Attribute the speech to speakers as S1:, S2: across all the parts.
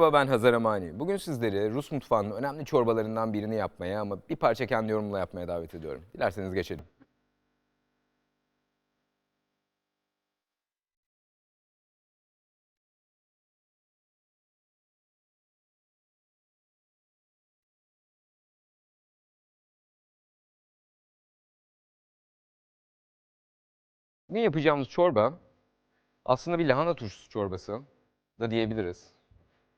S1: Merhaba ben Hazar Amani. Bugün sizleri Rus mutfağının önemli çorbalarından birini yapmaya ama bir parça kendi yorumla yapmaya davet ediyorum. Dilerseniz geçelim. Bugün yapacağımız çorba aslında bir lahana turşusu çorbası da diyebiliriz.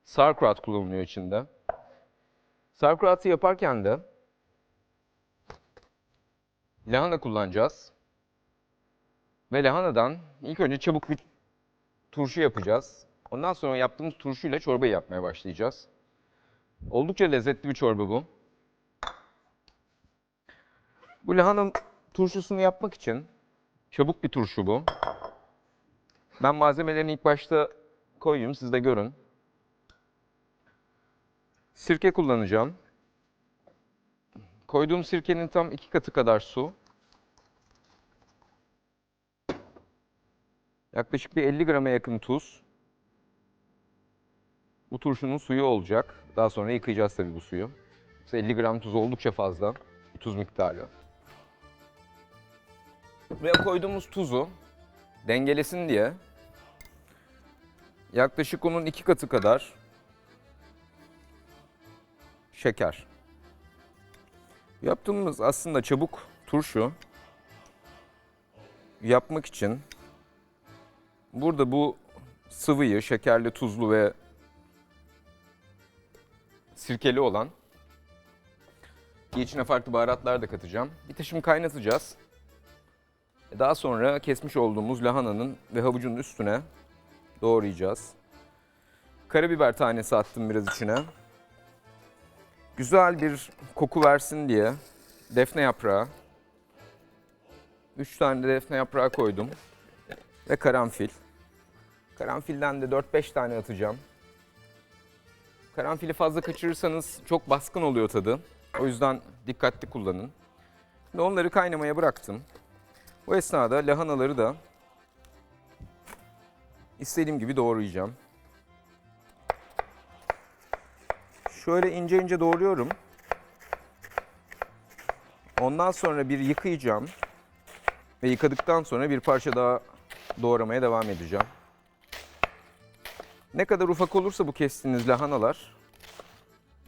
S1: Sauerkraut kullanılıyor içinde. Sauerkraut'u yaparken de lahana kullanacağız. Ve lahanadan ilk önce çabuk bir turşu yapacağız. Ondan sonra yaptığımız turşuyla çorbayı yapmaya başlayacağız. Oldukça lezzetli bir çorba bu. Bu lahana turşusunu yapmak için çabuk bir turşu bu. Ben malzemelerini ilk başta koyayım, siz de görün. Sirke kullanacağım. Koyduğum sirkenin tam iki katı kadar su. Yaklaşık bir 50 grama yakın tuz. Bu turşunun suyu olacak. Daha sonra yıkayacağız tabii bu suyu. Mesela 50 gram tuz oldukça fazla. Tuz miktarı. Buraya koyduğumuz tuzu dengelesin diye yaklaşık onun iki katı kadar şeker. Yaptığımız aslında çabuk turşu yapmak için burada bu sıvıyı şekerli, tuzlu ve sirkeli olan içine farklı baharatlar da katacağım. Bir taşım kaynatacağız. Daha sonra kesmiş olduğumuz lahananın ve havucun üstüne doğrayacağız. Karabiber tanesi attım biraz içine. Güzel bir koku versin diye defne yaprağı. 3 tane de defne yaprağı koydum. Ve karanfil. Karanfilden de 4-5 tane atacağım. Karanfili fazla kaçırırsanız çok baskın oluyor tadı. O yüzden dikkatli kullanın. Şimdi onları kaynamaya bıraktım. Bu esnada lahanaları da istediğim gibi doğrayacağım. Şöyle ince ince doğruyorum. Ondan sonra bir yıkayacağım. Ve yıkadıktan sonra bir parça daha doğramaya devam edeceğim. Ne kadar ufak olursa bu kestiğiniz lahanalar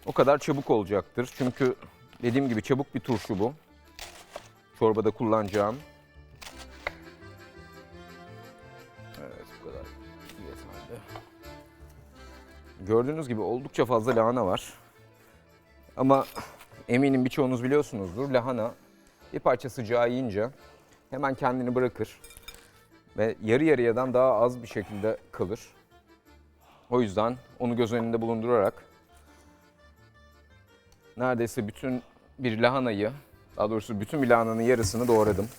S1: o kadar çabuk olacaktır. Çünkü dediğim gibi çabuk bir turşu bu. Çorbada kullanacağım. Gördüğünüz gibi oldukça fazla lahana var. Ama eminim birçoğunuz biliyorsunuzdur. Lahana bir parça sıcağı yiyince hemen kendini bırakır. Ve yarı yarıyadan daha az bir şekilde kalır. O yüzden onu göz önünde bulundurarak neredeyse bütün bir lahanayı, daha doğrusu bütün bir lahananın yarısını doğradım.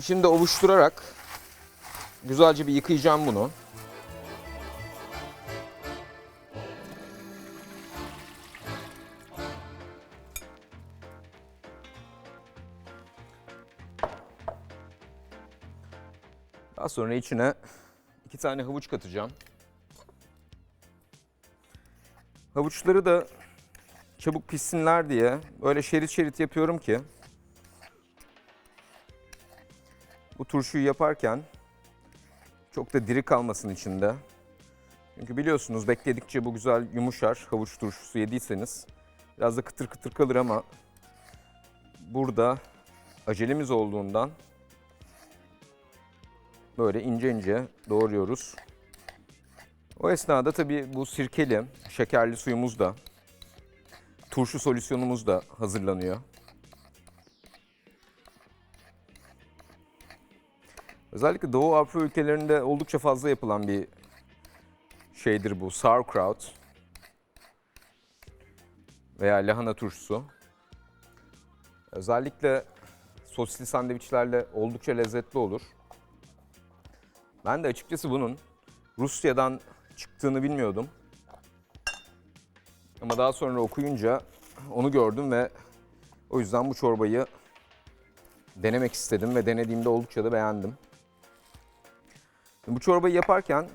S1: Şimdi ovuşturarak güzelce bir yıkayacağım bunu. Sonra içine iki tane havuç katacağım. Havuçları da çabuk pişsinler diye böyle şerit şerit yapıyorum ki bu turşuyu yaparken çok da diri kalmasın içinde. Çünkü biliyorsunuz bekledikçe bu güzel yumuşar havuç turşusu yediyseniz. Biraz da kıtır kıtır kalır ama burada acelemiz olduğundan böyle ince ince doğruyoruz. O esnada tabii bu sirkeli, şekerli suyumuz da turşu solüsyonumuz da hazırlanıyor. Özellikle Doğu Avrupa ülkelerinde oldukça fazla yapılan bir şeydir bu sauerkraut veya lahana turşusu. Özellikle sosisli sandviçlerle oldukça lezzetli olur. Ben de açıkçası bunun Rusya'dan çıktığını bilmiyordum. Ama daha sonra okuyunca onu gördüm ve o yüzden bu çorbayı denemek istedim ve denediğimde oldukça da beğendim. Bu çorbayı yaparken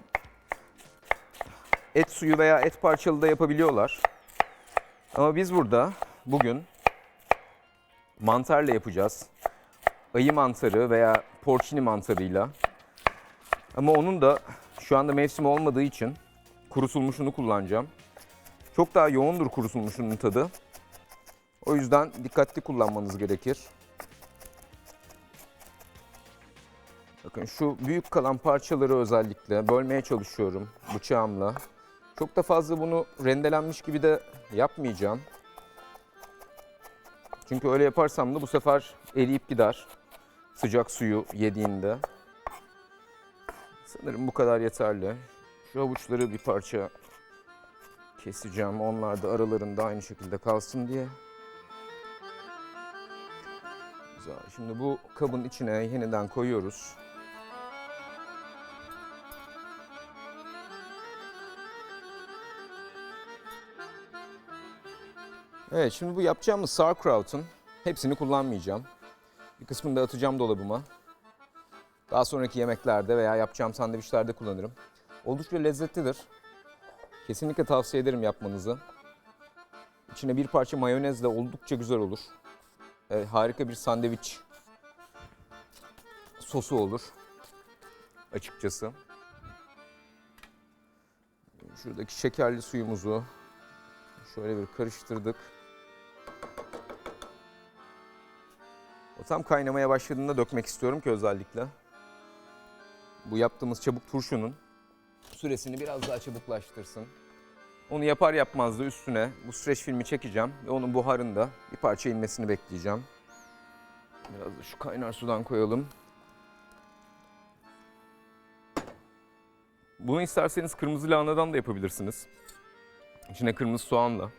S1: et suyu veya et parçalı da yapabiliyorlar. Ama biz burada bugün mantarla yapacağız. Ayı mantarı veya porcini mantarıyla. Ama onun da şu anda mevsim olmadığı için kurutulmuşunu kullanacağım. Çok daha yoğundur kurutulmuşunun tadı. O yüzden dikkatli kullanmanız gerekir. Bakın şu büyük kalan parçaları özellikle bölmeye çalışıyorum bıçağımla. Çok da fazla bunu rendelenmiş gibi de yapmayacağım. Çünkü öyle yaparsam da bu sefer eriyip gider. Sıcak suyu yediğinde. Sanırım bu kadar yeterli. Şu havuçları bir parça keseceğim. Onlar da aralarında aynı şekilde kalsın diye. Güzel. Şimdi bu kabın içine yeniden koyuyoruz. Evet şimdi bu yapacağımız sauerkraut'un hepsini kullanmayacağım. Bir kısmını da atacağım dolabıma. Daha sonraki yemeklerde veya yapacağım sandviçlerde kullanırım. Oldukça lezzetlidir. Kesinlikle tavsiye ederim yapmanızı. İçine bir parça mayonezle oldukça güzel olur. Ee, harika bir sandviç sosu olur. Açıkçası. Şuradaki şekerli suyumuzu şöyle bir karıştırdık. O tam kaynamaya başladığında dökmek istiyorum ki özellikle. Bu yaptığımız çabuk turşunun süresini biraz daha çabuklaştırsın. Onu yapar yapmaz da üstüne bu streç filmi çekeceğim ve onun buharında bir parça inmesini bekleyeceğim. Biraz da şu kaynar sudan koyalım. Bunu isterseniz kırmızı lahanadan da yapabilirsiniz. İçine kırmızı soğanla.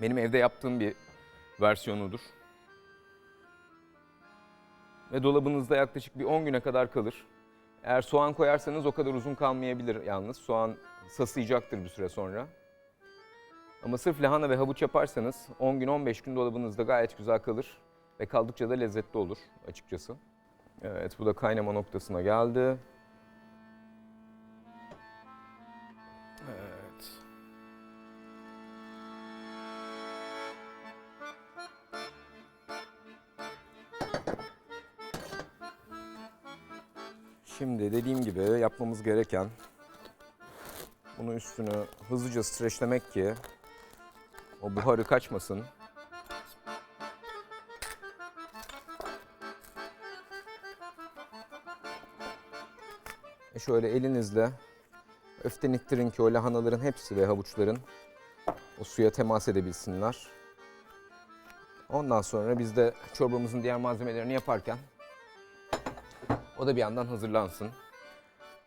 S1: Benim evde yaptığım bir versiyonudur. Ve dolabınızda yaklaşık bir 10 güne kadar kalır. Eğer soğan koyarsanız o kadar uzun kalmayabilir yalnız. Soğan sasayacaktır bir süre sonra. Ama sırf lahana ve havuç yaparsanız 10 gün 15 gün dolabınızda gayet güzel kalır. Ve kaldıkça da lezzetli olur açıkçası. Evet bu da kaynama noktasına geldi. Şimdi dediğim gibi yapmamız gereken bunu üstünü hızlıca streçlemek ki o buharı kaçmasın. E şöyle elinizle öften ittirin ki o lahanaların hepsi ve havuçların o suya temas edebilsinler. Ondan sonra biz de çorbamızın diğer malzemelerini yaparken o da bir yandan hazırlansın.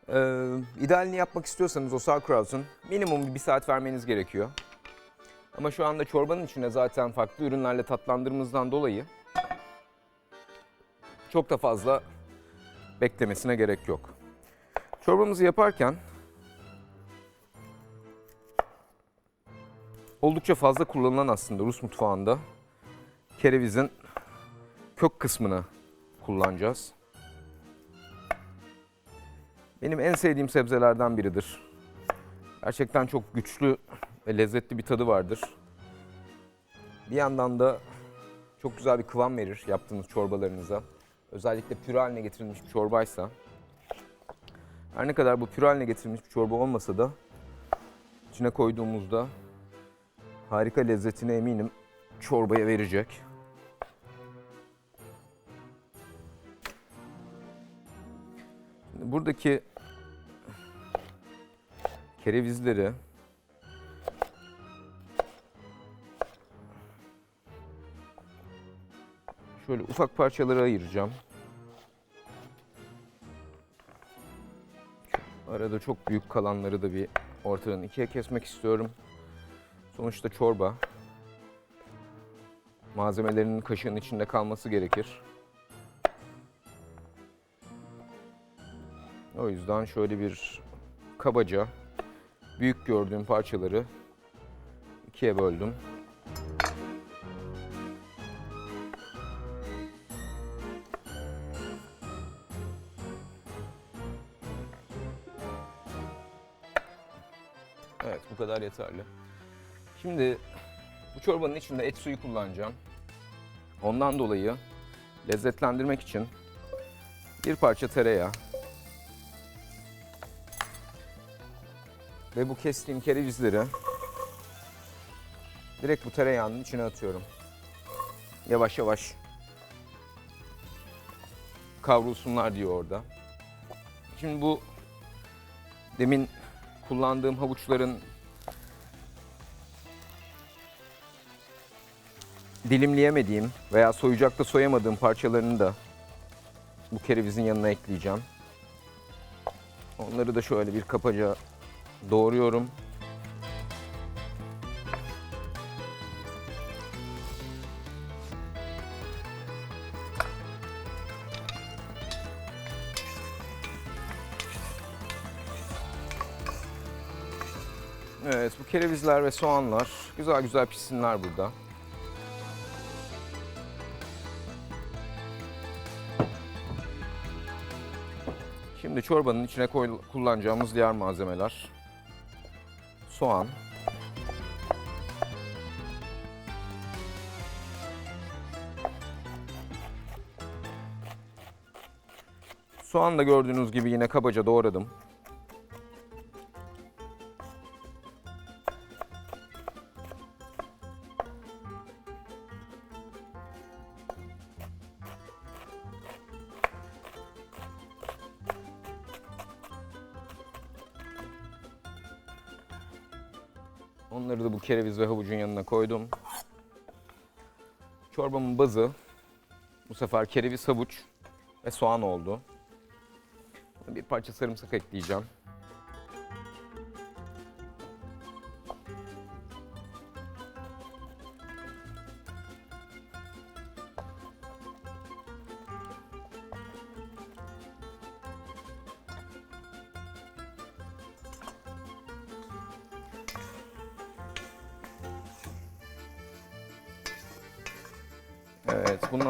S1: Ee, idealini yapmak istiyorsanız o sauerkraut'un minimum bir saat vermeniz gerekiyor. Ama şu anda çorbanın içine zaten farklı ürünlerle tatlandırdığımızdan dolayı çok da fazla beklemesine gerek yok. Çorbamızı yaparken oldukça fazla kullanılan aslında Rus mutfağında kerevizin kök kısmını kullanacağız. Benim en sevdiğim sebzelerden biridir. Gerçekten çok güçlü ve lezzetli bir tadı vardır. Bir yandan da çok güzel bir kıvam verir yaptığınız çorbalarınıza. Özellikle püre haline getirilmiş bir çorbaysa. Her ne kadar bu püre haline getirilmiş bir çorba olmasa da içine koyduğumuzda harika lezzetini eminim çorbaya verecek. Buradaki kerevizleri şöyle ufak parçalara ayıracağım. Arada çok büyük kalanları da bir ortadan ikiye kesmek istiyorum. Sonuçta çorba. Malzemelerinin kaşığın içinde kalması gerekir. O yüzden şöyle bir kabaca büyük gördüğüm parçaları ikiye böldüm. Evet bu kadar yeterli. Şimdi bu çorbanın içinde et suyu kullanacağım. Ondan dolayı lezzetlendirmek için bir parça tereyağı ve bu kestiğim kerevizleri direkt bu tereyağının içine atıyorum. Yavaş yavaş kavrulsunlar diyor orada. Şimdi bu demin kullandığım havuçların dilimleyemediğim veya soyacakta soyamadığım parçalarını da bu kerevizin yanına ekleyeceğim. Onları da şöyle bir kapaca doğruyorum. Evet bu kerevizler ve soğanlar güzel güzel pişsinler burada. Şimdi çorbanın içine koy- kullanacağımız diğer malzemeler. Soğan. Soğan da gördüğünüz gibi yine kabaca doğradım. Onları da bu kereviz ve havucun yanına koydum. Çorbamın bazı bu sefer kereviz, havuç ve soğan oldu. Bir parça sarımsak ekleyeceğim.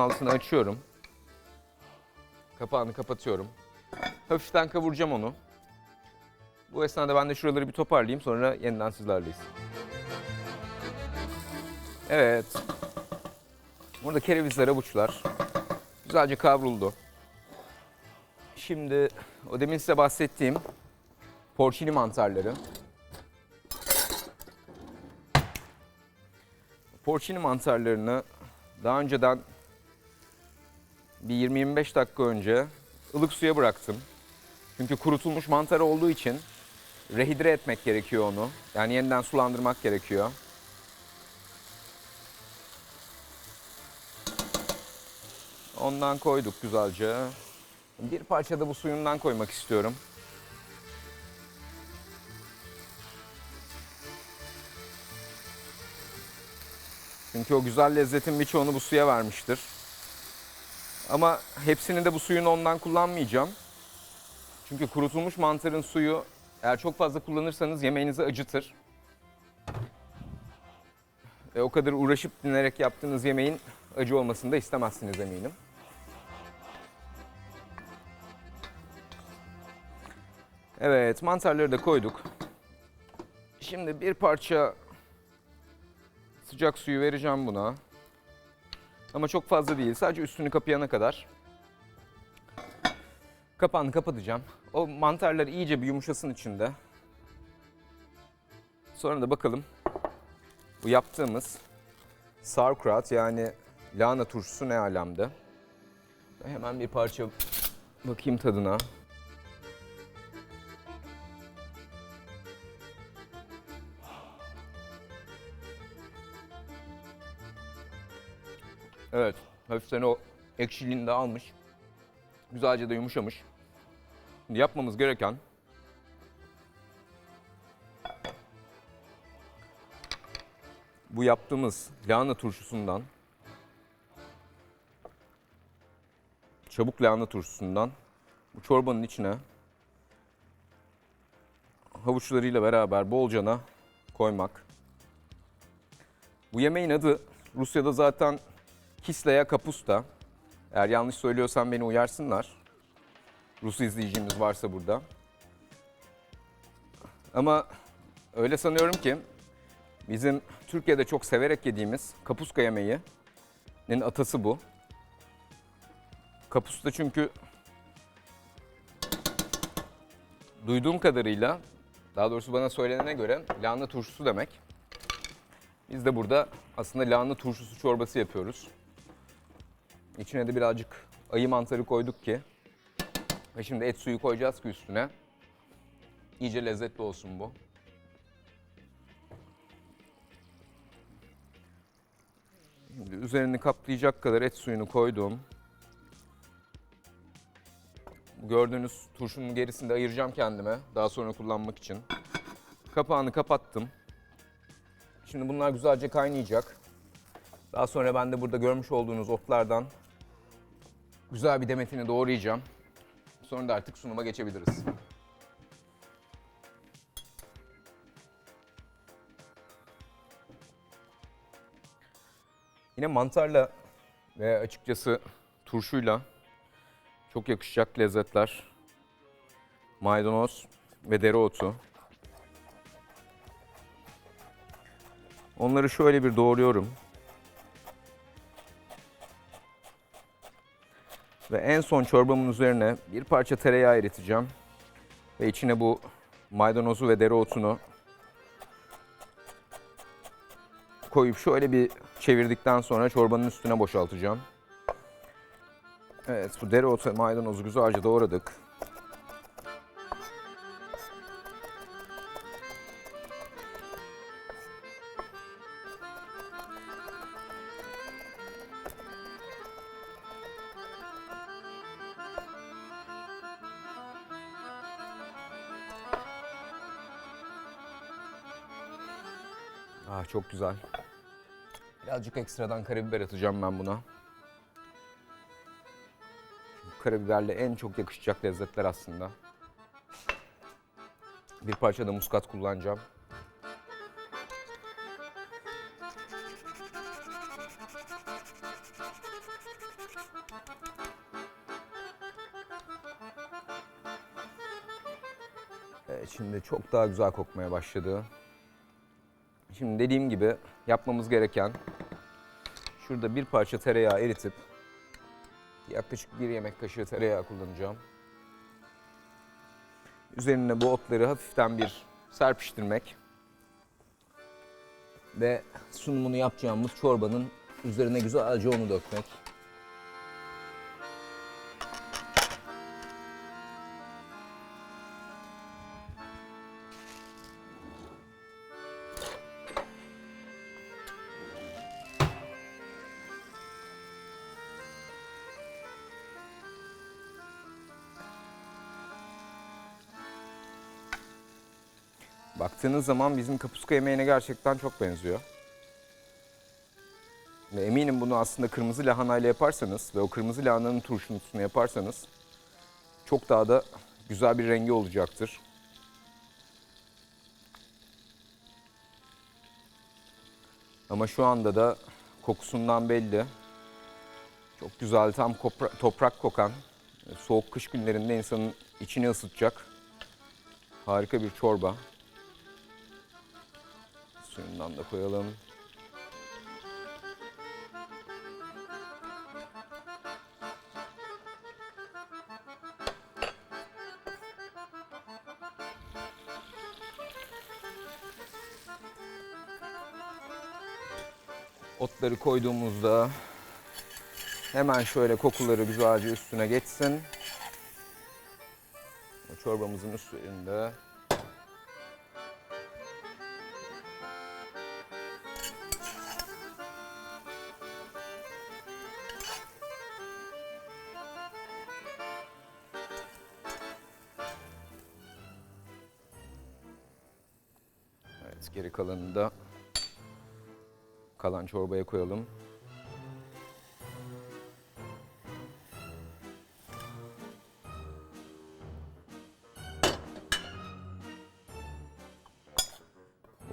S1: Altını açıyorum. Kapağını kapatıyorum. Hafiften kavuracağım onu. Bu esnada ben de şuraları bir toparlayayım sonra yeniden sizlerleyiz. Evet. Burada kerevizler, avuçlar güzelce kavruldu. Şimdi o demin size bahsettiğim porcini mantarları. Porcini mantarlarını daha önceden bir 20-25 dakika önce ılık suya bıraktım. Çünkü kurutulmuş mantar olduğu için rehidre etmek gerekiyor onu. Yani yeniden sulandırmak gerekiyor. Ondan koyduk güzelce. Bir parça da bu suyundan koymak istiyorum. Çünkü o güzel lezzetin birçoğunu bu suya vermiştir. Ama hepsini de bu suyun ondan kullanmayacağım. Çünkü kurutulmuş mantarın suyu eğer çok fazla kullanırsanız yemeğinizi acıtır. Ve o kadar uğraşıp dinlerek yaptığınız yemeğin acı olmasını da istemezsiniz eminim. Evet, mantarları da koyduk. Şimdi bir parça sıcak suyu vereceğim buna. Ama çok fazla değil. Sadece üstünü kapayana kadar. Kapağını kapatacağım. O mantarlar iyice bir yumuşasın içinde. Sonra da bakalım bu yaptığımız sauerkraut yani lahana turşusu ne alemde. Hemen bir parça bakayım tadına. Evet. Hafiften o ekşiliğini de almış. Güzelce de yumuşamış. Şimdi yapmamız gereken bu yaptığımız lahana turşusundan çabuk lahana turşusundan bu çorbanın içine havuçlarıyla beraber bolcana koymak. Bu yemeğin adı Rusya'da zaten kislaya kapusta. Eğer yanlış söylüyorsam beni uyarsınlar. Rus izleyicimiz varsa burada. Ama öyle sanıyorum ki bizim Türkiye'de çok severek yediğimiz kapuska yemeğinin atası bu. Kapusta çünkü duyduğum kadarıyla, daha doğrusu bana söylenene göre lahana turşusu demek. Biz de burada aslında lahana turşusu çorbası yapıyoruz. İçine de birazcık ayı mantarı koyduk ki ve şimdi et suyu koyacağız ki üstüne. İyice lezzetli olsun bu. Şimdi üzerini kaplayacak kadar et suyunu koydum. Gördüğünüz turşunun gerisini de ayıracağım kendime daha sonra kullanmak için. Kapağını kapattım. Şimdi bunlar güzelce kaynayacak. Daha sonra ben de burada görmüş olduğunuz otlardan güzel bir demetini doğrayacağım. Sonra da artık sunuma geçebiliriz. Yine mantarla ve açıkçası turşuyla çok yakışacak lezzetler. Maydanoz ve dereotu. Onları şöyle bir doğruyorum. Ve en son çorbamın üzerine bir parça tereyağı eriteceğim. Ve içine bu maydanozu ve dereotunu koyup şöyle bir çevirdikten sonra çorbanın üstüne boşaltacağım. Evet bu dereotu maydanozu güzelce doğradık. Ah çok güzel. Birazcık ekstradan karabiber atacağım ben buna. Çünkü Karabiberle en çok yakışacak lezzetler aslında. Bir parça da muskat kullanacağım. Şimdi çok daha güzel kokmaya başladı. Şimdi dediğim gibi yapmamız gereken şurada bir parça tereyağı eritip yaklaşık bir yemek kaşığı tereyağı kullanacağım. Üzerine bu otları hafiften bir serpiştirmek ve sunumunu yapacağımız çorbanın üzerine güzelce onu dökmek. Baktığınız zaman bizim kapuska yemeğine gerçekten çok benziyor. Ve eminim bunu aslında kırmızı lahanayla yaparsanız ve o kırmızı lahananın turşusunu yaparsanız çok daha da güzel bir rengi olacaktır. Ama şu anda da kokusundan belli. Çok güzel, tam toprak kokan, soğuk kış günlerinde insanın içini ısıtacak harika bir çorba. Suyundan da koyalım. Otları koyduğumuzda hemen şöyle kokuları güzelce üstüne geçsin. Çorbamızın üstünde kalanını da kalan çorbaya koyalım.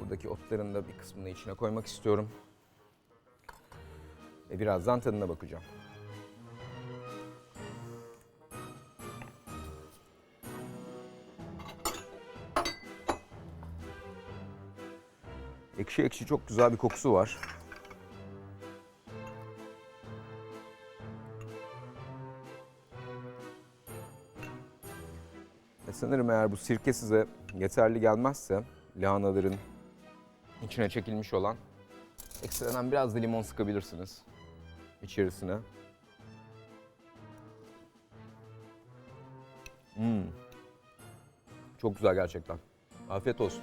S1: Buradaki otların da bir kısmını içine koymak istiyorum. Ve birazdan tadına bakacağım. Ekşi ekşi çok güzel bir kokusu var. Ve sanırım eğer bu sirke size yeterli gelmezse lahanaların içine çekilmiş olan ekstradan biraz da limon sıkabilirsiniz içerisine. Hmm. Çok güzel gerçekten. Afiyet olsun.